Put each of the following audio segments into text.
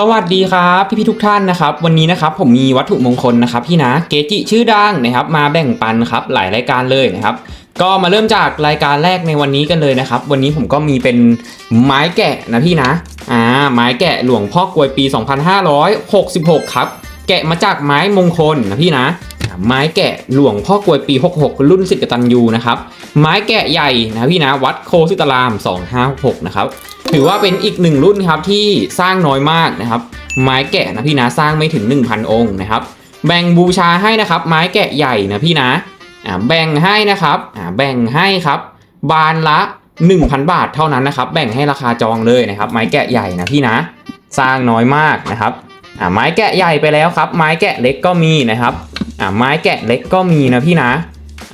สวัสดีครับพี่ๆทุกท่านนะครับ วันนี้นะครับผมมีวัตถุมงคลนะครับพี่นะเกจิชื่อดังนะครับ มาแบ่งปันครับหลายรายการเลยนะครับ ก็มาเริ่มจากรายการแรกในวันนี้กันเลยนะครับ วันนี้ผมก็มีเป็นไม้แกะนะพี่นะอ่าไม้แกะหลวงพ่อกลวยปี 2566 ครับ แกะมาจากไม้มงคลนะพี่นะ ไม้แกะหลวงพ่อกลวยปี 66 รุ่นสิทธิ์กตัญญูนะครับ ไม้แกะใหญ่นะพี่นะวัดโคสิตาราม 2566นะครับถือว่าเป็นอีกหนึ่งรุ่นครับที่สร้างน้อยมากนะครับ ไม้แกะนะพี่นะสร้างไม่ถึง 1,000 องค์นะครับ แบ่งบูชาให้นะครับ ไม้แกะใหญ่นะพี่นะแบ่งให้นะครับแบ่งให้ครับ บานละ 1,000 บาทเท่านั้นนะครับ แบ่งให้ราคาจองเลยนะครับ ไม้แกะใหญ่นะพี่นะ สร้างน้อยมากนะครับไม้แกะใหญ่ไปแล้วครับ ไม้แกะเล็กก็มีนะครับไม้แกะเล็กก็มีนะพี่นะ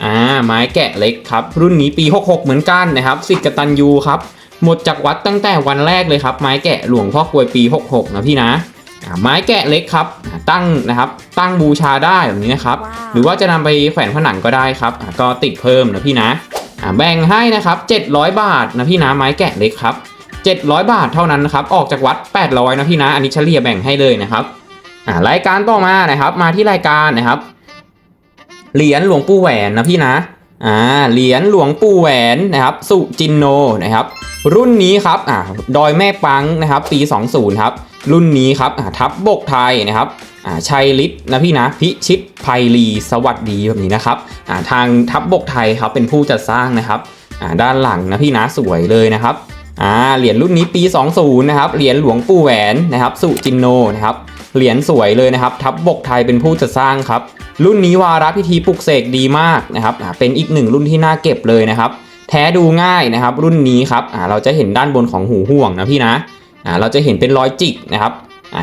อ่าไม้แกะเล็กครับ รุ่นนี้ปี 66 เหมือนกันนะครับสิทธิ์กตัญญูครับ หมดจากวัดตั้งแต่วันแรกเลยครับ ไม้แกะหลวงพ่อกลวยปี 66 นะพี่นะอ่าไม้แกะเล็กครับอ่าตั้งนะครับ ตั้งบูชาได้แบบนี้นะครับ หรือว่าจะนำไปแขวนผนังก็ได้ครับอ่าก็ติดเพิ่มนะพี่นะอ่าแบ่งให้นะครับ 700 บาทนะพี่นะไม้แกะเล็กครับ 700 บาทเท่านั้นนะครับ ออกจากวัด 800 นะพี่นะ อันนี้เฉลี่ยแบ่งให้เลยนะครับอ่ารายการต่อมานะครับ มาที่รายการนะครับ เหรียญหลวงปู่แหวนนะพี่นะอ่าเหรียญหลวงปู่แหวนนะครับสุจินโนนะครับรุ่นนี้ครับอ่าดอยแม่ปังนะครับปี 20 ครับรุ่นนี้ครับอ่าทับบกไทยนะครับอ่าชัยฤทธิ์นะพี่นะพิชิตไพลีสวัสดีแบบนี้นะครับอ่าทางทับบกไทยครับเป็นผู้จัดสร้างนะครับอ่าด้านหลังนะพี่นะสวยเลยนะครับอ่าเหรียญรุ่นนี้ปี 20 นะครับเหรียญหลวงปู่แหวนนะครับสุจินโนนะครับ เหรียญสวยเลยนะครับ ทับบกไทยเป็นผู้จัดสร้างครับ รุ่นนี้วาระพิธีปลุกเสกดีมากนะครับ เป็นอีกหนึ่งรุ่นที่น่าเก็บเลยนะครับ แท้ดูง่ายนะครับ รุ่นนี้ครับเราจะเห็นด้านบนของหูห่วงนะพี่นะเราจะเห็นเป็นรอยจิกนะครับ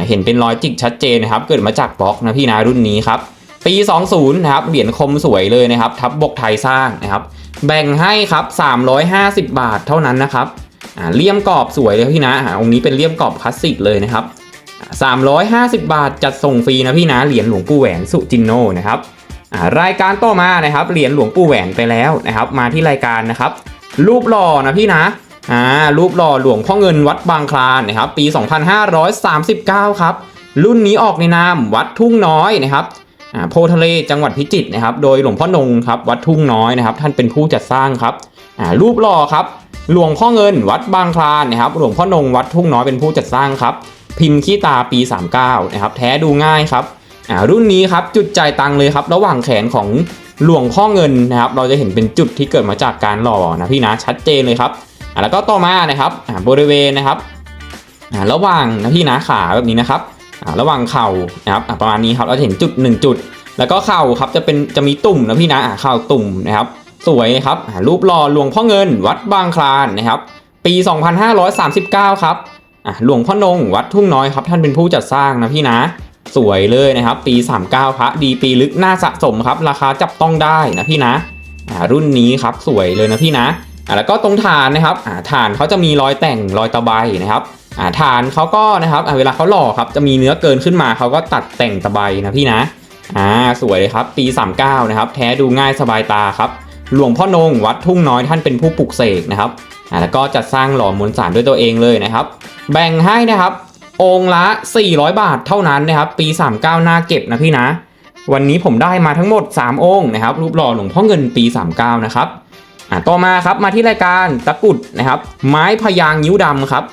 เห็นเป็นรอยจิกชัดเจนนะครับ เกิดมาจากบล็อกนะพี่นะรุ่นนี้ครับ ปี 20 นะครับ เหรียญคมสวยเลยนะครับ ทับบกไทยสร้างนะครับ แบ่งให้ครับ 350 บาทเท่านั้นนะครับเลี่ยมกรอบสวยเลยพี่นะอ่าองค์นี้เป็นเลี่ยมกรอบคลาสสิกเลยนะครับ 350 บาทจัดส่งฟรีนะพี่นะเหรียญหลวงปู่แหวนสุจินโนนะครับรายการต่อมานะครับเหรียญหลวงปู่แหวนไปแล้วนะครับ มาที่รายการนะครับรูปหล่อนะพี่นะอ่ารูปหล่อหลวงพ่อเงินวัดบางคลานนะครับปี 2539 ครับ รุ่นนี้ออกในนามวัดทุ่งน้อยนะครับโพธิ์ทะเลจังหวัดพิจิตรนะครับ โดยหลวงพ่อนงครับวัดทุ่งน้อยนะครับ ท่านเป็นผู้จัดสร้างครับรูปหล่อครับ หลวงพ่อเงินวัดบางคลานนะครับ หลวงพ่อนงวัดทุ่งน้อยเป็นผู้จัดสร้างครับ พิมพ์ขี้ตาปี 39 นะครับ แท้ดูง่ายครับอ่ารุ่นนี้ครับจุดจ่ายตังเลยครับ ระหว่างแขนของหลวงพ่อเงินนะครับ เราจะเห็นเป็นจุดที่เกิดมาจากการหล่อนะพี่นะชัดเจนเลยครับอ่าแล้วก็ต่อมานะครับอ่าบริเวณนะครับอ่าระหว่างนะพี่นะขาแบบนี้นะครับอ่าระหว่างเข่านะครับประมาณนี้ครับเราจะเห็นจุด 1 จุด แล้วก็เข่าครับจะเป็นจะมีตุ่มนะพี่นะอ่าเข่าตุ่มนะครับ สวยครับอ่ารูปหล่อหลวงพ่อเงิน วัดบางคลานนะครับ ปี 2539 ครับ อะหลวงพ่อนงวัดทุ่งน้อยครับท่านเป็นผู้จัดสร้างนะพี่นะ สวยเลยนะครับ ปี 39 พระดีปีลึกน่าสะสมครับ ราคาจับต้องได้นะพี่นะอ่ารุ่นนี้ครับสวยเลยนะพี่นะอ่าแล้วก็ตรงฐานนะครับอ่าฐานเขาจะมีรอยแต่งรอยตะไบนะครับอ่าฐานเขาก็นะครับอ่าเวลาเขาหล่อครับจะมีเนื้อเกินขึ้นมาเขาก็ตัดแต่งตะไบนะพี่นะอ่าสวยเลยครับ ปี 39 นะครับ แท้ดูง่ายสบายตาครับ หลวงพ่อนงวัดทุ่งน้อยท่านเป็นผู้ปลุกเสกนะครับ แล้วก็จัดสร้างหล่อมวลสารด้วยตัวเองเลยนะครับ แบ่งให้นะครับองละ 400 บาทเท่านั้นนะครับ ปี 39 หน้าเก็บนะพี่นะ วันนี้ผมได้มาทั้งหมด 3 องค์นะครับ รูปหล่อหลวงพ่อเงินปี 39 นะครับอ่าต่อมาครับมาที่รายการตะกุดนะครับ ไม้พยางนิ้วดำครับ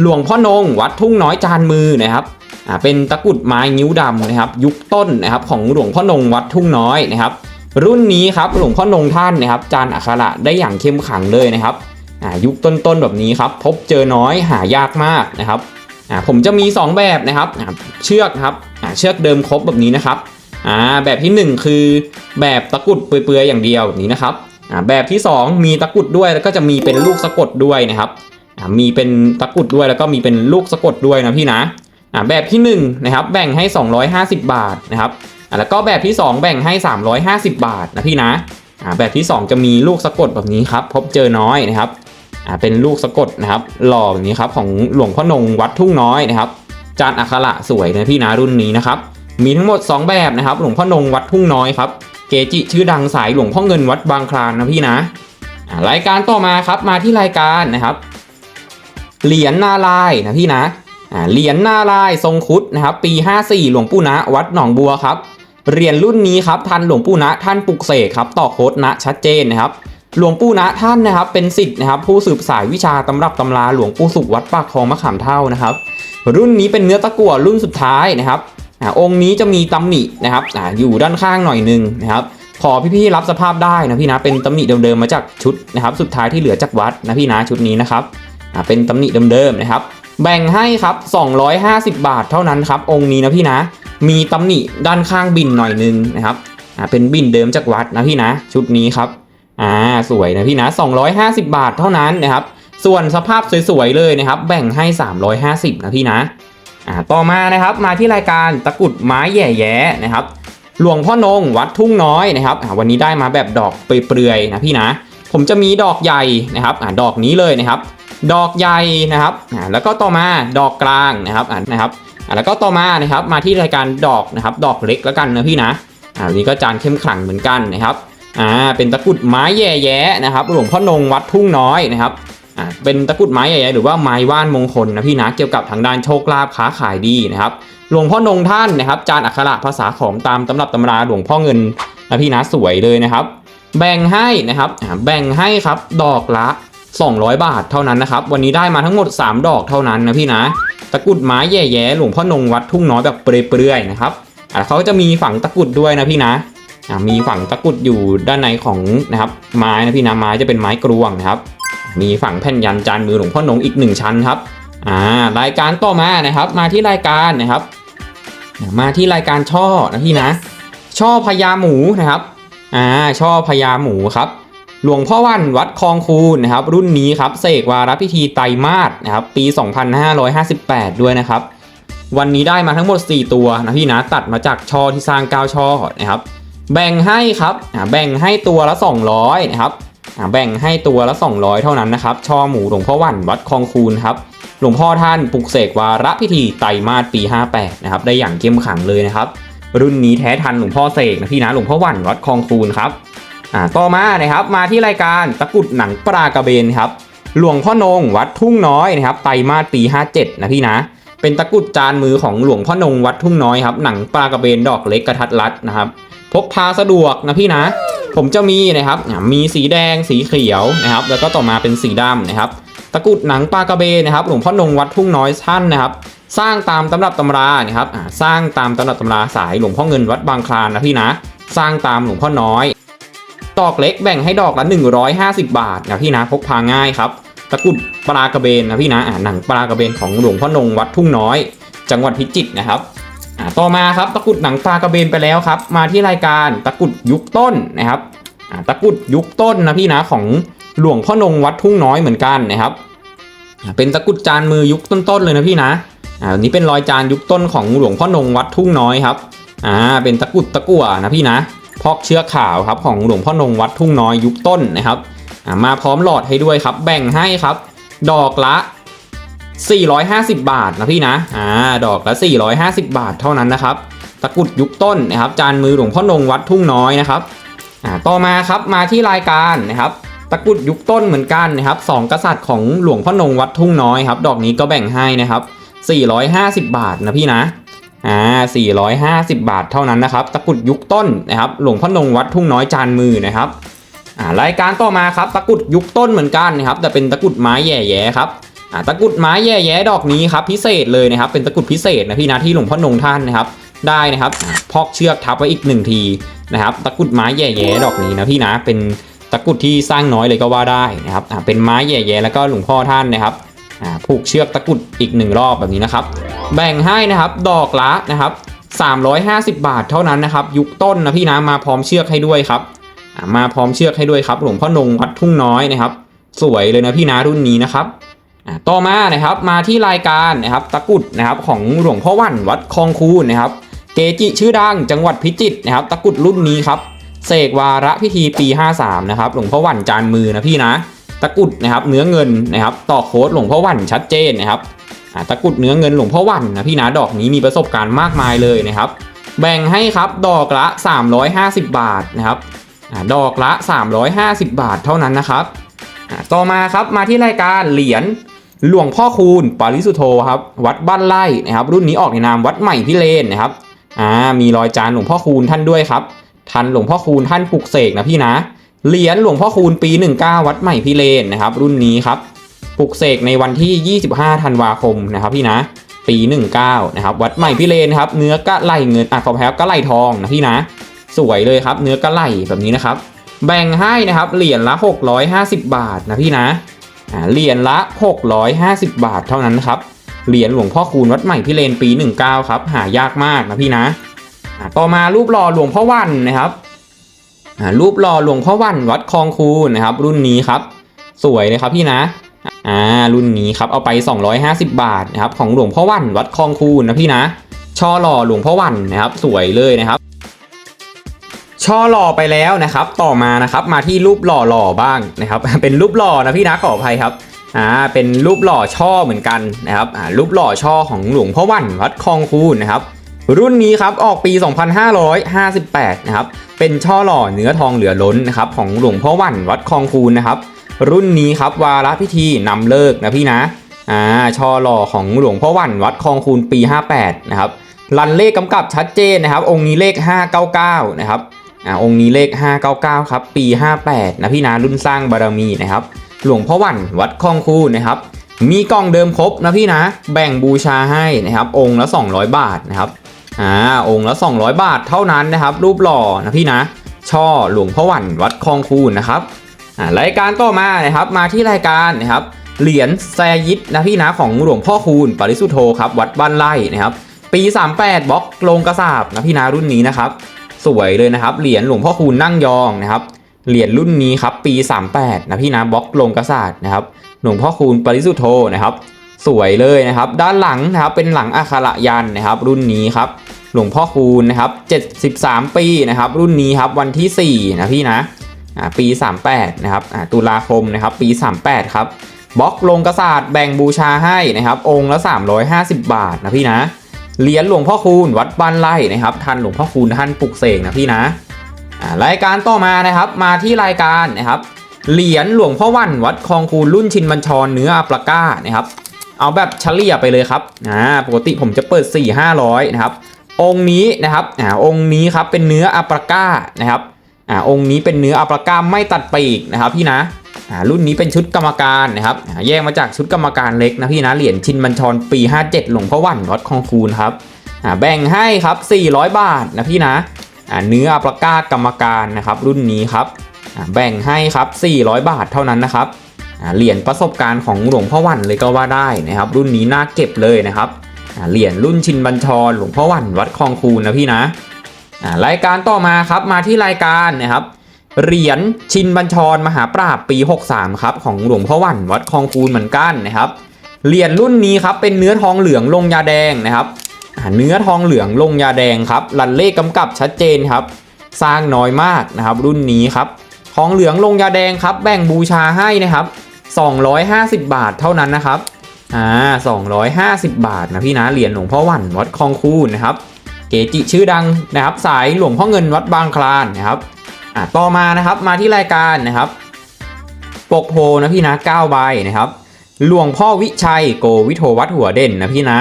หลวงพ่อนงวัดทุ่งน้อยจานมือนะครับอ่าเป็นตะกุดไม้นิ้วดำนะครับ ยุคต้นนะครับของหลวงพ่อนงวัดทุ่งน้อยนะครับ รุ่นนี้ครับหลวงพ่อนงท่านนะครับ จานอักขระได้อย่างเข้มขังเลยนะครับ ยุคต้นๆแบบนี้ครับพบเจอน้อยหายากมากนะครับผมจะมี 2 แบบนะครับเชือกครับเชือกเดิมครบแบบนี้นะครับแบบทีหนึ่1 คือแบบตะกุดเปื่อยๆอย่างเดียวแบบนี้นะครับแบบที่ 2 มีตะกุดด้วยแล้วก็จะมีเป็นลูกสะกดด้วยนะครับมีเป็นตะกุดด้วยแล้วก็มีเป็นลูกสะกดด้วยนะพี่นะแบบที่1นะครับแบ่งให้ 250 บาทนะครับแล้วก็แบบที่ 2 แบ่งให้ 350 บาทนะพี่นะแบบที่ 2 จะมีลูกสะกดแบบนี้ครับพบเจอน้อยนะครับ อ่าเป็นลูกสะกดนะครับ หล่อแบบนี้ครับของหลวงพ่อนงวัดทุ่งน้อยนะครับ จานอักขระสวยนะพี่นะรุ่นนี้นะครับ มีทั้งหมด 2 แบบนะครับ หลวงพ่อนงวัดทุ่งน้อยครับ เกจิชื่อดังสายหลวงพ่อเงินวัดบางคลานนะพี่นะรายการต่อมาครับมาที่รายการนะครับ เหรียญนาลายนะพี่นะเหรียญหน้าลายทรงคุดนะครับ ปี 54 หลวงปู่ณะวัดหนองบัวครับเหรียญรุ่นนี้ครับทันหลวงปู่ณะท่านปลุกเสกครับต่อโคดณะชัดเจนนะครับ หลวงปู่ณะท่านนะครับเป็นสิทธิ์นะครับผู้สืบสายวิชาตำรับตำราหลวงปู่สุขวัดปากคลองมะขามเท่านะครับ รุ่นนี้เป็นเนื้อตะกั่วรุ่นสุดท้ายนะครับองค์นี้จะมีตำหนินะครับออยู่ด้านข้างหน่อยหนึงนะครับขอพี่ๆรับสภาพได้นะพี่นะเป็นตำหนิเดิมๆมาจากชุดนะครับ สุดท้ายที่เหลือจากวัดนะพี่นะชุดนี้นะครับเป็นตำหนิเดิมๆนะครับ แบ่งให้ครับ 250 บาทเท่านั้นครับ องค์นี้นะพี่นะ มีตำหนิด้านข้างบินหน่อยนึงนะครับเป็นบินเดิมจากวัดนะพี่นะ ชุดนี้ครับ อ่าสวยนะพี่นะ 250 บาทเท่านั้นนะครับ ส่วนสภาพสวยๆเลยนะครับ แบ่งให้ 350 นะพี่นะอ่าต่อมานะครับมาที่รายการตะกุดไม้แย่แย่นะครับ หลวงพ่อนงวัดทุ่งน้อยนะครับวันนี้ได้มาแบบดอกเปลือยๆนะพี่นะ ผมจะมีดอกใหญ่นะครับอดอกนี้เลยนะครับ ดอกใหญ่นะครับแล้วก็ต่อมาดอกกลางนะครับนะครับแล้วก็ต่อมานะครับมาที่รายการดอกนะครับ ดอกเล็กแล้วกันนะพี่นะอันนี้ก็จานเข้มขลังเหมือนกันนะครับ อ่าเป็นตะกุดไม้แย่แย่นะครับหลวงพ่อนงวัดทุ่งน้อยนะครับอ่าเป็นตะกุดไม้แย่แย่หรือว่าไม้ว่านมงคลนะพี่นะเกี่ยวกับทางด้านโชคลาภค้าขายดีนะครับหลวงพ่อนงท่านนะครับจานอักขระภาษาของตามตำรับตำราหลวงพ่อเงินนะพี่นะสวยเลยนะครับ แบ่งให้นะครับแบ่งให้ครับดอกละ 200 บาทเท่านั้นนะครับ วันนี้ได้มาทั้งหมด 3 ดอกเท่านั้นนะพี่นะ ตะกุดไม้แย่ๆหลวงพ่อนงวัดทุ่งน้อยแบบเปลือยๆนะครับอ่าเขาจะมีฝังตะกุดด้วยนะพี่นะ มีฝั่งตะกุดอยู่ด้านในของนะครับไม้นะพี่นะไม้จะเป็นไม้กรวงนะครับ มีฝั่งแผ่นยันจานมือหลวงพ่อนงอีกหนึ่งชั้นครับอ่ารายการต่อมานะครับมาที่รายการนะครับ มาที่รายการช่อนะพี่นะ ช่อพญาหมูนะครับอ่าช่อพญาหมูครับ หลวงพ่อวันวัดคลองคูนนะครับ รุ่นนี้ครับเสกวาระพิธีไตรมาสนะครับ ปี 2558 ด้วยนะครับ วันนี้ได้มาทั้งหมด 4 ตัวนะพี่นะตัดมาจากช่อที่สร้าง9ช่อนะครับ แบ่งให้ครับแบ่งให้ตัวละ 200นะครับแบ่งให้ตัวละ 200 เท่านั้นนะครับ ช่อหมูหลวงพ่อวันวัดคลองคูนครับ หลวงพ่อท่านปลุกเสกวาระพิธีไตรมาสปี 58 นะครับ ได้อย่างเข้มขังเลยนะครับ รุ่นนี้แท้ทันหลวงพ่อเสกนะพี่นะ หลวงพ่อวันวัดคลองคูนครับ อ่า ต่อมานะครับ มาที่รายการตะกุดหนังปลากระเบนครับ หลวงพ่อนงวัดทุ่งน้อยนะครับ ไตรมาสปี 57 นะพี่นะ เป็นตะกุดจานมือของหลวงพ่อนงวัดทุ่งน้อยครับ หนังปลากระเบนดอกเล็กกระทัดรัดนะครับ พกพาสะดวกนะพี่นะ ผมจะมีนะครับ มีสีแดงสีเขียวนะครับ แล้วก็ต่อมาเป็นสีดำนะครับ ตะกุดหนังปลากระเบนนะครับ หลวงพ่อนงวัดทุ่งน้อยท่านนะครับ สร้างตามตำรับตำรานะครับสร้างตามตำรับตำราสายหลวงพ่อเงินวัดบางคลานนะพี่นะ สร้างตามหลวงพ่อน้อย ดอกเล็กแบ่งให้ดอกละ 150 บาทนะพี่นะ พกพาง่ายครับ ตะกุดปลากระเบนนะพี่นะหนังปลากระเบนของหลวงพ่อนงวัดทุ่งน้อย จังหวัดพิจิตรนะครับ ต่อมาครับตะกุดหนังปลากระเบนไปแล้วครับ มาที่รายการตะกุดยุคต้นนะครับตะกุดยุคต้นนะพี่นะของหลวงพ่อนงวัดทุ่งน้อยเหมือนกันนะครับ เป็นตะกุดจานมือยุคต้นๆเลยนะพี่นะอันนี้เป็นรอยจานยุคต้นของหลวงพ่อนงวัดทุ่งน้อยครับอ่าเป็นตะกุดตะกั่วนะพี่นะพอกเชือกขาวครับของหลวงพ่อนงวัดทุ่งน้อยยุคต้นนะครับมาพร้อมหลอดให้ด้วยครับ แบ่งให้ครับ ดอกละ 450 บาทนะพี่นะ อ่า ดอกละ 450 บาทเท่านั้นนะครับ ตะกุดยุคต้นนะครับ จานมือหลวงพ่อนงวัดทุ่งน้อยนะครับ อ่า ต่อมาครับ มาที่รายการนะครับ ตะกุดยุคต้นเหมือนกันนะครับสองกษัตริย์ของหลวงพ่อนงวัดทุ่งน้อยครับ ดอกนี้ก็แบ่งให้นะครับ 450 บาทนะพี่นะ อ่า 450 บาทเท่านั้นนะครับ ตะกุดยุคต้นนะครับ หลวงพ่อนงวัดทุ่งน้อยจานมือนะครับ อ่า รายการต่อมาครับ ตะกุดยุคต้นเหมือนกันนะครับ แต่เป็นตะกุดไม้แย่ๆครับ อ่าตะกุดไม้แย่แย่ดอกนี้ครับพิเศษเลยนะครับ เป็นตะกุดพิเศษนะพี่นะที่หลวงพ่อนงท่านนะครับได้นะครับพอกเชือกทับไว้อีกหนึ่งทีนะครับตะกุดไม้แย่แย่ดอกนี้นะพี่นะเป็นตะกุดที่สร้างน้อยเลยก็ว่าได้นะครับเป็นไม้แย่แย่แล้วก็หลวงพ่อท่านนะครับผูกเชือกตะกุดอีกหนึ่งรอบแบบนี้นะครับ แบ่งให้นะครับดอกละนะครับ350 บาทเท่านั้นนะครับ ยุคต้นนะพี่นะมาพร้อมเชือกให้ด้วยครับมาพร้อมเชือกให้ด้วยครับ หลวงพ่อนงวัดทุ่งน้อยนะครับ สวยเลยนะพี่นะรุ่นนี้นะครับ ต่อมานะครับมาที่รายการนะครับตะกุดนะครับของหลวงพ่อวันวัดคลองคูนะครับ เกจิชื่อดังจังหวัดพิจิตรนะครับ ตะกุดรุ่นนี้ครับเสกวาระพิธีปี 53 นะครับ หลวงพ่อวันจานมือนะพี่นะ ตะกุดนะครับเนื้อเงินนะครับต่อโค้ดหลวงพ่อวันชัดเจนนะครับตะกุดเนื้อเงินหลวงพ่อวันนะพี่นะดอกนี้มีประสบการณ์มากมายเลยนะครับ แบ่งให้ครับดอกละ 350 บาทนะครับอาดอกละ 350 บาทเท่านั้นนะครับต่อมาครับมาที่รายการเหรียญ หลวงพ่อคูณปาริสุโธครับวัดบ้านไร่นะครับรุ่นนี้ออกในนามวัดใหม่พิเรนนะครับอ่ามีรอยจานหลวงพ่อคูณท่านด้วยครับทันหลวงพ่อคูณท่านปลุกเสกนะพี่นะเหรียญหลวงพ่อคูณปี 19 วัดใหม่พิเรนนะครับรุ่นนี้ครับปลุกเสกในวันที่ 25 ธันวาคมนะครับพี่นะปี 19 นะครับ วัดใหม่พิเรนครับ เนื้อกะไหลเงินอะขอแพ้กระไหลทองนะพี่นะ สวยเลยครับ เนื้อกะไหลแบบนี้นะครับ แบ่งให้นะครับ เหรียญละ 650 บาทนะพี่นะ เหรียญละ 650 บาทเท่านั้นครับ เหรียญหลวงพ่อคูณวัดใหม่พิเรนปี 19 ครับ หายากมากนะพี่นะ ต่อมารูปหล่อหลวงพ่อวันนะครับ รูปหล่อหลวงพ่อวันวัดคลองคูนนะครับ รุ่นนี้ครับ สวยเลยครับพี่นะอ่ารุ่นนี้ครับเอาไป 250 บาทนะครับของหลวงพ่อวันวัดคลองคูนนะพี่นะช่อหล่อหลวงพ่อวันนะครับ สวยเลยนะครับ ช่อหล่อไปแล้วนะครับ ต่อมานะครับมาที่รูปหล่อหล่อบ้างนะครับ เป็นรูปหล่อนะพี่นะขออภัยครับอ่าเป็นรูปหล่อช่อเหมือนกันนะครับอ่ารูปหล่อช่อของหลวงพ่อวันวัดคลองคูนนะครับ รุ่นนี้ครับออกปี 2558 นะครับ เป็นช่อหล่อเนื้อทองเหลือล้นนะครับของหลวงพ่อวันวัดคลองคูนนะครับ รุ่นนี้ครับวาระพิธีนำเลิกนะพี่นะอ่าช่อหล่อของหลวงพ่อวันวัดคลองคูนปี 58 นะครับรันเลขกำกับชัดเจนนะครับ องค์นี้เลข 599 นะครับ อ่าองค์นี้เลข 599 ครับ ปี 58 นะพี่นะรุ่นสร้างบารมีนะครับ หลวงพ่อวันวัดคลองคูนะครับ มีกล่องเดิมครบนะพี่นะ แบ่งบูชาให้นะครับ องค์ละ 200 บาทนะครับ อ่า องค์ละ 200 บาทเท่านั้นนะครับ รูปหล่อนะพี่นะ ช่อหลวงพ่อวันวัดคลองคูนะครับ อ่ารายการต่อมานะครับ มาที่รายการนะครับ เหรียญแซยิดนะพี่นะของหลวงพ่อคูณปริสุทโธครับ วัดบ้านไร่นะครับ ปี 38บล็อกลงกระสาบนะพี่นะรุ่นนี้นะครับ สวยเลยนะครับ เหรียญหลวงพ่อคูณนั่งยองนะครับ เหรียญรุ่นนี้ครับปี 38 นะพี่นะบล็อกลงกษัตระสาดนะครับ หลวงพ่อคูณปริสุทโธนะครับ สวยเลยนะครับ ด้านหลังนะครับเป็นหลังอัคระยันนะครับ รุ่นนี้ครับ หลวงพ่อคูณนะครับ73 ปีนะครับ รุ่นนี้ครับวันที่4นะพี่นะอ่าปี 38 นะครับตุลาคมนะครับ ปี 38 ครับบล็อกลงกษัตระสาดแบ่งบูชาให้นะครับ องค์ละ 350 บาทนะพี่นะ เหรียญหลวงพ่อคูณวัดบ้านไร่นะครับทันหลวงพ่อคูณท่านปลุกเสกนะพี่นะรายการต่อมานะครับมาที่รายการนะครับเหรียญหลวงพ่อวันวัดคลองคูรุ่นชินบัญชรเนื้ออัปลาก้านะครับเอาแบบเฉลี่ยไปเลยครับอ่าปกติผมจะเปิด 4 500นะครับองค์นี้นะครับอ่าองค์นี้ครับเป็นเนื้ออัปลาก้านะครับอ่าองค์นี้เป็นเนื้ออัปลาก้าไม่ตัดปีกนะครับพี่นะ รุ่นนี้เป็นชุดกรรมการนะครับแยกมาจากชุดกรรมการเล็กนะพี่นะเหรียญชินบัญชรปี 57 หลวงพ่อวันวัดคลองคูณครับแบ่งให้ครับ 400 บาทนะพี่นะเนื้ออัปลาก้ากรรมการนะครับรุ่นนี้ครับแบ่งให้ครับ 400 บาทเท่านั้นนะครับเหรียญประสบการณ์ของหลวงพ่อวันเลยก็ว่าได้นะครับ รุ่นนี้น่าเก็บเลยนะครับเหรียญรุ่นชินบัญชรหลวงพ่อวันวัดคลองคูนนะพี่นะรายการต่อมาครับมาที่รายการนะครับ เหรียญชินบัญชรมหาปราบปี 63 ครับ ของหลวงพ่อวันวัดคลองคูนเหมือนกันนะครับ เหรียญรุ่นนี้ครับเป็นเนื้อทองเหลืองลงยาแดงนะครับเนื้อทองเหลืองลงยาแดงครับรันเลขกำกับชัดเจนครับ สร้างน้อยมากนะครับ รุ่นนี้ครับทองเหลืองลงยาแดงครับ แบ่งบูชาให้นะครับ 250 บาทเท่านั้นนะครับอ่า250 บาทนะพี่นะเหรียญหลวงพ่อวันวัดคลองคูนนะครับ เกจิชื่อดังนะครับ สายหลวงพ่อเงินวัดบางคลานนะครับ อ่าต่อมานะครับมาที่รายการนะครับ ปกโพนะพี่นะ9ใบนะครับ หลวงพ่อวิชัยโกวิโทวัดหัวเด่นนะพี่นะ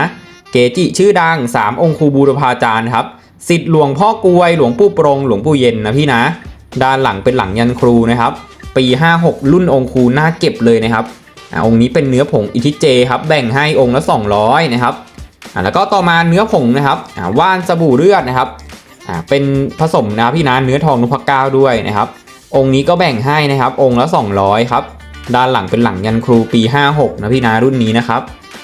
เกจิชื่อดัง 3 องค์ครูบูรพาจารย์ครับสิทธิ์หลวงพ่อกวย หลวงปู่ปรง หลวงปู่เย็นนะพี่นะ ด้านหลังเป็นหลังยันครูนะครับ ปี 56 รุ่นองค์ครูน่าเก็บเลยนะครับอองค์นี้เป็นเนื้อผงอิทิเจครับแบ่งให้องค์ละ 200 นะครับแล้วก็ต่อมาเนื้อผงนะครับว่านสบู่เลือดนะครับ อ่าเป็นผสมนะพี่นะเนื้อทองนุพเก้าด้วยนะครับ องค์นี้ก็แบ่งให้นะครับ องค์ละ 200ครับด้านหลังเป็นหลังยันครูปี 56 นะพี่นะรุ่นนี้นะครับ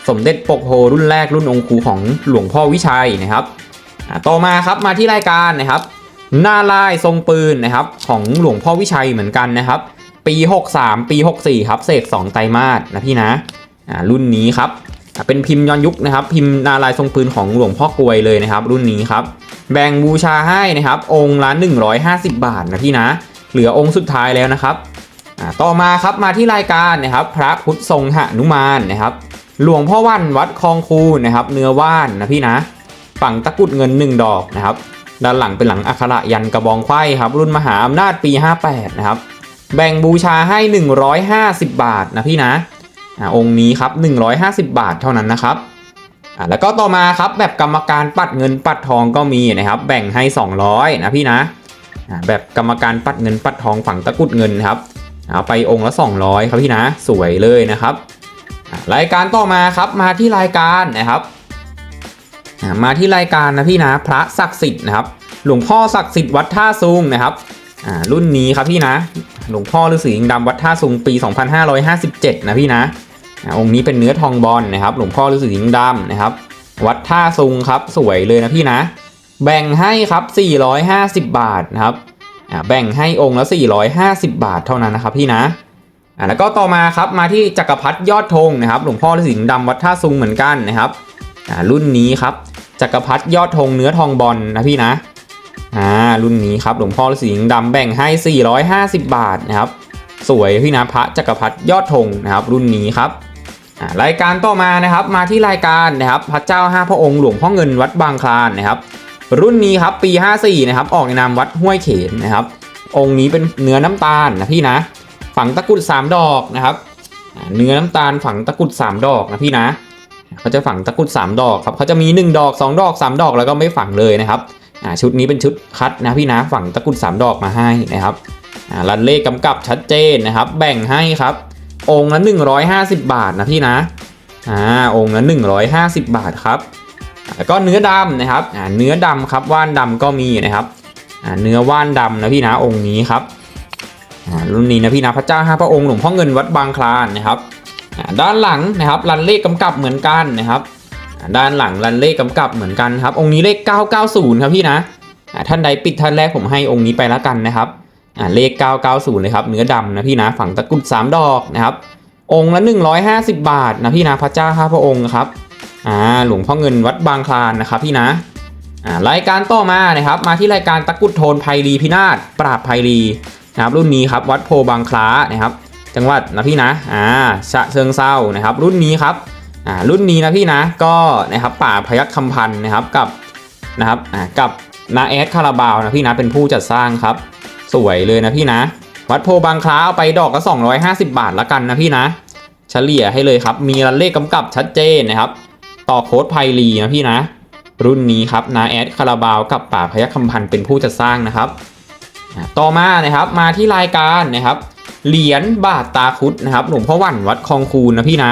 สมเด็จปกโพรุ่นแรกรุ่นองค์ครูของหลวงพ่อวิชัยนะครับต่อมาครับมาที่รายการนะครับ หน้าลายทรงปืนนะครับ ของหลวงพ่อวิชัยเหมือนกันนะครับ ปี 63 ปี 64 ครับเสก2ไตรมาสนะพี่นะรุ่นนี้ครับ เป็นพิมพ์ย้อนยุคนะครับ พิมพ์นาลายทรงปืนของหลวงพ่อกลวยเลยนะครับ รุ่นนี้ครับ แบ่งบูชาให้นะครับ องค์ละ150 บาทนะพี่นะ เหลือองค์สุดท้ายแล้วนะครับต่อมาครับมาที่รายการนะครับ พระพุทธทรงหนุมานนะครับ หลวงพ่อวันวัดคลองคูนะครับ เนื้อว่านนะพี่นะ ฝังตะกุดเงิน 1 ดอกนะครับ ด้านหลังเป็นหลังอักขระยันกระบองไขว้ครับ รุ่นมหาอำนาจปี 58 นะครับ แบ่งบูชาให้ 150 บาทนะพี่นะ องค์นี้ครับ150 บาทเท่านั้นนะครับอ่าแล้วก็ต่อมาครับแบบกรรมการปัดเงินปัดทองก็มีนะครับ แบ่งให้ 200 นะพี่นะอ่าแบบกรรมการปัดเงินปัดทองฝั่งตะกุดเงินครับเอาไปองค์ละ 200 ครับพี่นะสวยเลยนะครับ รายการต่อมาครับมาที่รายการนะครับมาที่รายการนะพี่นะพระศักดิ์สิทธิ์นะครับ หลวงพ่อศักดิ์สิทธิ์วัดท่าซุงนะครับอ่ารุ่นนี้ครับพี่นะ หลวงพ่อฤาษียิงดำวัดท่าซุงปี 2557 นะพี่นะ อ่าองค์นี้เป็นเนื้อทองบอลนะครับ หลวงพ่อฤาษียิงดำนะครับ วัดท่าซุงครับสวยเลยนะพี่นะ แบ่งให้ครับ 450 บาทนะครับแบ่งให้องค์ละ 450 บาทเท่านั้นนะครับพี่นะแล้วก็ต่อมาครับมาที่จักรพรรดิยอดธงนะครับ หลวงพ่อฤาษียิงดำวัดท่าซุงเหมือนกันนะครับรุ่นนี้ครับจักรพรรดิยอดธงเนื้อทองบอลนะพี่นะอ่ารุ่นนี้ครับหลวงพ่อฤาษีดำแบ่งให้ 450 บาทนะครับสวยพี่นะพระจักรพรรดิยอดธงนะครับ รุ่นนี้ครับ รายการต่อมานะครับมาที่รายการนะครับพระเจ้าห้าพระองค์หลวงพ่อเงินวัดบางคลานนะครับ รุ่นนี้ครับปี 54นะครับออกในนามวัดห้วยเขนนะครับ องค์นี้เป็นเนื้อน้ำตาลนะพี่นะ ฝังตะกุด3ดอกนะครับเนื้อน้ำตาลฝังตะกุด3ดอกนะพี่นะเขาจะฝังตะกุด3ดอกครับเขาจะมี 1 ดอก 2 ดอก 3 ดอกแล้วก็ไม่ฝังเลยนะครับชุดนี้เป็นชุดคัดนะพี่นะฝังตะกุด3ดอกมาให้นะครับรันเลขกำกับชัดเจนนะครับ แบ่งให้ครับ องค์ละ150 บาทนะพี่นะอ่าองค์ละ150 บาทครับแล้วก็เนื้อดำนะครับอ่าเนื้อดำครับว่านดำก็มีนะครับอ่าเนื้อว่านดำนะพี่นะองค์นี้ครับอ่ารุ่นนี้นะพี่นะพระเจ้าห้าพระองค์หลวงพ่อเงินวัดบางคลานนะครับอ่าด้านหลังนะครับรันเลขกำกับเหมือนกันนะครับอ่าด้านหลังรันเลขกำกับเหมือนกันครับ องค์นี้เลข 990 ครับพี่นะอ่าท่านใดปิดท่านแรกผมให้องค์นี้ไปแล้วกันนะครับ อ่าเลข 990 เลยครับ เนื้อดำนะพี่นะ ฝังตะกรุด 3 ดอกนะครับ องค์ละ 150 บาทนะพี่นะ พระเจ้าข้าพระองค์ครับ อ่า หลวงพ่อเงินวัดบางคลานนะครับพี่นะ อ่า รายการต่อมานะครับ มาที่รายการตะกุดโทนไพรีพินาศปราบไพรีนะครับรุ่นนี้ครับวัดโพบางคล้านะครับ จังหวัดนะพี่นะ อ่าฉะเชิงเซานะครับ รุ่นนี้ครับ อ่า รุ่นนี้นะพี่นะ ก็นะครับป่าพยัคฆ์คำพันนะครับกับนะครับ อ่า กับนาแอดคาราบาวนะพี่นะ เป็นผู้จัดสร้างครับ สวยเลยนะพี่นะ วัดโพบางคล้าเอาไปดอกก็250 บาทละกันนะพี่นะ เฉลี่ยให้เลยครับ มีรันเลขกำกับชัดเจนนะครับ ต่อโค้ดไพรีนะพี่นะ รุ่นนี้ครับนาแอดคาราบาวกับป่าพยัคฆ์คำพันธ์เป็นผู้จัดสร้างนะครับ ต่อมานะครับมาที่รายการนะครับ เหรียญบาทตาคุดนะครับหลวงพ่อวันวัดคลองคูนนะพี่นะ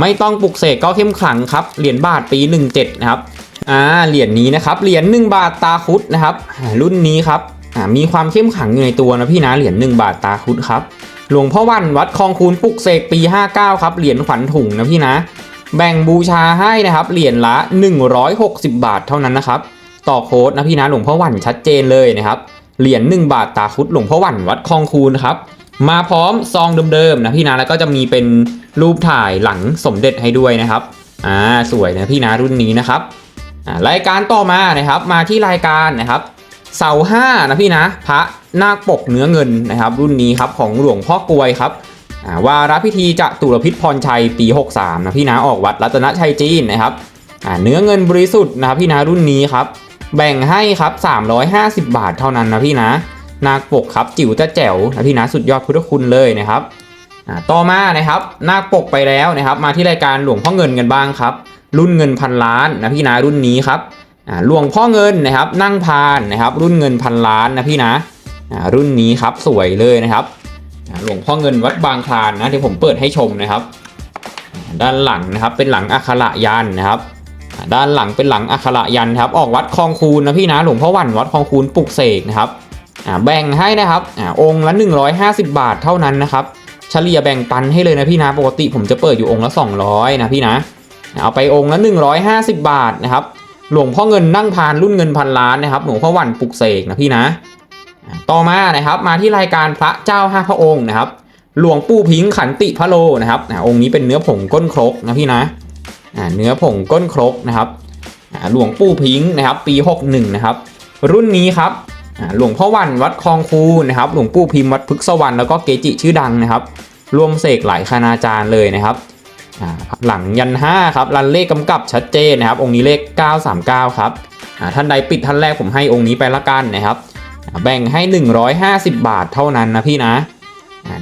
ไม่ต้องปลุกเสกก็เข้มขลังครับ เหรียญบาทปี 17 นะครับ อ่า เหรียญนี้นะครับ เหรียญ1บาทตาคุดนะครับ รุ่นนี้ครับ มีความเข้มขังอยู่ในตัวนะพี่นะเหรียญ1บาทตาคุดครับ หลวงพ่อวันวัดคลองคูนปลุกเสกปี 59 ครับเหรียญขวัญถุงนะพี่นะ แบ่งบูชาให้นะครับเหรียญละ 160 บาทเท่านั้นนะครับต่อโค้ดนะพี่นะหลวงพ่อวันชัดเจนเลยนะครับเหรียญ1บาทตาคุดหลวงพ่อวันวัดคลองคูนครับมาพร้อมซองเดิมๆนะพี่นะแล้วก็จะมีเป็นรูปถ่ายหลังสมเด็จให้ด้วยนะครับอ่าสวยนะพี่นะรุ่นนี้นะครับรายการต่อมานะครับมาที่รายการนะครับ เสาห้านะพี่นะ พระนาคปกเนื้อเงินนะครับ รุ่นนี้ครับของหลวงพ่อกวยครับวาระพิธีจะตุรพิษพรชัยปี 63 นะพี่นะออกวัดรัตนชัยจีนนะครับเนื้อเงินบริสุทธิ์นะครับพี่นะรุ่นนี้ครับ แบ่งให้ครับ 350 บาทเท่านั้นนะพี่นะนาคปกครับจิ๋วจะแจ๋วนะพี่นะสุดยอดพุทธคุณเลยนะครับต่อมานะครับนาคปกไปแล้วนะครับ มาที่รายการหลวงพ่อเงินกันบ้างครับ รุ่นเงินพันล้านนะพี่นะรุ่นนี้ครับ หลวงพ่อเงินนะครับนั่งพานนะครับ รุ่นเงินพันล้านนะพี่นะรุ่นนี้ครับสวยเลยนะครับหลวงพ่อเงินวัดบางคลานนะที่ผมเปิดให้ชมนะครับ ด้านหลังนะครับเป็นหลังอัคระยันนะครับ ด้านหลังเป็นหลังอัคระยันครับ ออกวัดคลองคูนนะพี่นะหลวงพ่อวันวัดคลองคูนปลุกเสกนะครับแบ่งให้นะครับอ่าองค์ละ 150 บาทเท่านั้นนะครับเฉลี่ยแบ่งปันให้เลยนะพี่นะปกติผมจะเปิดอยู่องค์ละ 200 นะพี่นะเอาไปองค์ละ 150 บาทนะครับ หลวงพ่อเงินนั่งพานรุ่นเงินพันล้านนะครับหลวงพ่อวันปลุกเสกนะพี่นะ ต่อมานะครับมาที่รายการพระเจ้าห้าพระองค์นะครับ หลวงปู่พิงขันติพระโลนะครับอ่าองค์นี้เป็นเนื้อผงก้นครกนะพี่นะเนื้อผงก้นครกนะครับหลวงปู่พิงนะครับ ปี 61นะครับ รุ่นนี้ครับหลวงพ่อวันวัดคลองคูนะครับ หลวงปู่พิมพ์วัดพฤกษวรรณแล้วก็เกจิชื่อดังนะครับ รวมเสกหลายคณาจารย์เลยนะครับ หลังยัน 5 ครับรันเลขกำกับชัดเจนนะครับ องค์นี้เลข 939 ครับท่านใดปิดท่านแรกผมให้องค์นี้ไปละกันนะครับอ่าแบ่งให้ 150 บาทเท่านั้นนะพี่นะอ่า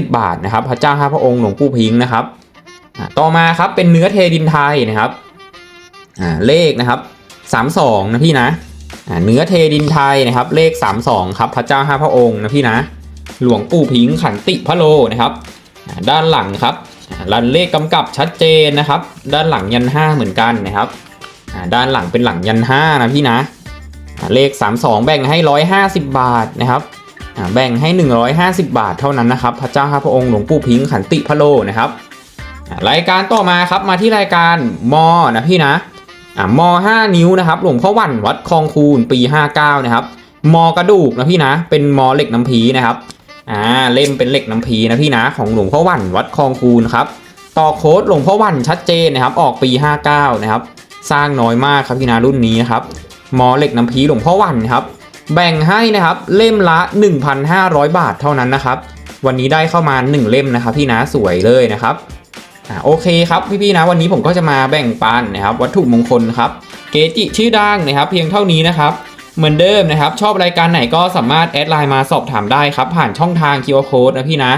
150 บาทนะครับ พระเจ้าห้าพระองค์หลวงปู่พิงค์นะครับ ต่อมาครับเป็นเนื้อเทดินไทยนะครับเลขนะครับ 32 นะพี่นะเนื้อเทดินไทยนะครับ เลข 32 ครับ พระเจ้าห้าพระองค์นะพี่นะ หลวงปู่พิงค์ขันติพระโลนะครับ ด้านหลังครับ รันเลขกำกับชัดเจนนะครับ ด้านหลังยัน 5 เหมือนกันนะครับด้านหลังเป็นหลังยัน 5 นะพี่นะอ่าเลข 32 แบ่งให้ 150 บาทนะครับอ่าแบ่งให้ 150 บาทเท่านั้นนะครับ พระเจ้าห้าพระองค์หลวงปู่พิงค์ขันติพระโลนะครับรายการต่อมาครับมาที่รายการมอนะพี่นะมอ่าม5นิ้วนะครับหลวงพ่อวันวัดคลองคูนปี 59 นะครับมอกระดูกนะพี่นะ เป็นมอเหล็กน้ำพีนะครับ อ่าเล่มเป็นเหล็กน้ำพีนะพี่นะของหลวงพ่อวันวัดคลองคูนครับต่อโค้ดหลวงพ่อวันชัดเจนนะครับ ออกปี 59 นะครับ สร้างน้อยมากครับพี่นะรุ่นนี้นะครับมอเหล็กน้ำพีหลวงพ่อวันครับแบ่งให้นะครับเล่มละ 1,500 บาทเท่านั้นนะครับ วันนี้ได้เข้ามา 1 เล่มนะครับพี่นะสวยเลยนะครับอ่าโอเคครับพี่ๆนะวันนี้ผมก็จะมาแบ่งปันนะครับ วัตถุมงคลครับ เกจิชื่อดังนะครับ เพียงเท่านี้นะครับ เหมือนเดิมนะครับ ชอบรายการไหนก็สามารถแอดไลน์มาสอบถามได้ครับ ผ่านช่องทาง QR Code นะพี่นะ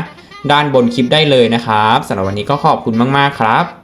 ด้านบนคลิปได้เลยนะครับสำหรับวันนี้ก็ขอบคุณมาก ๆ ครับ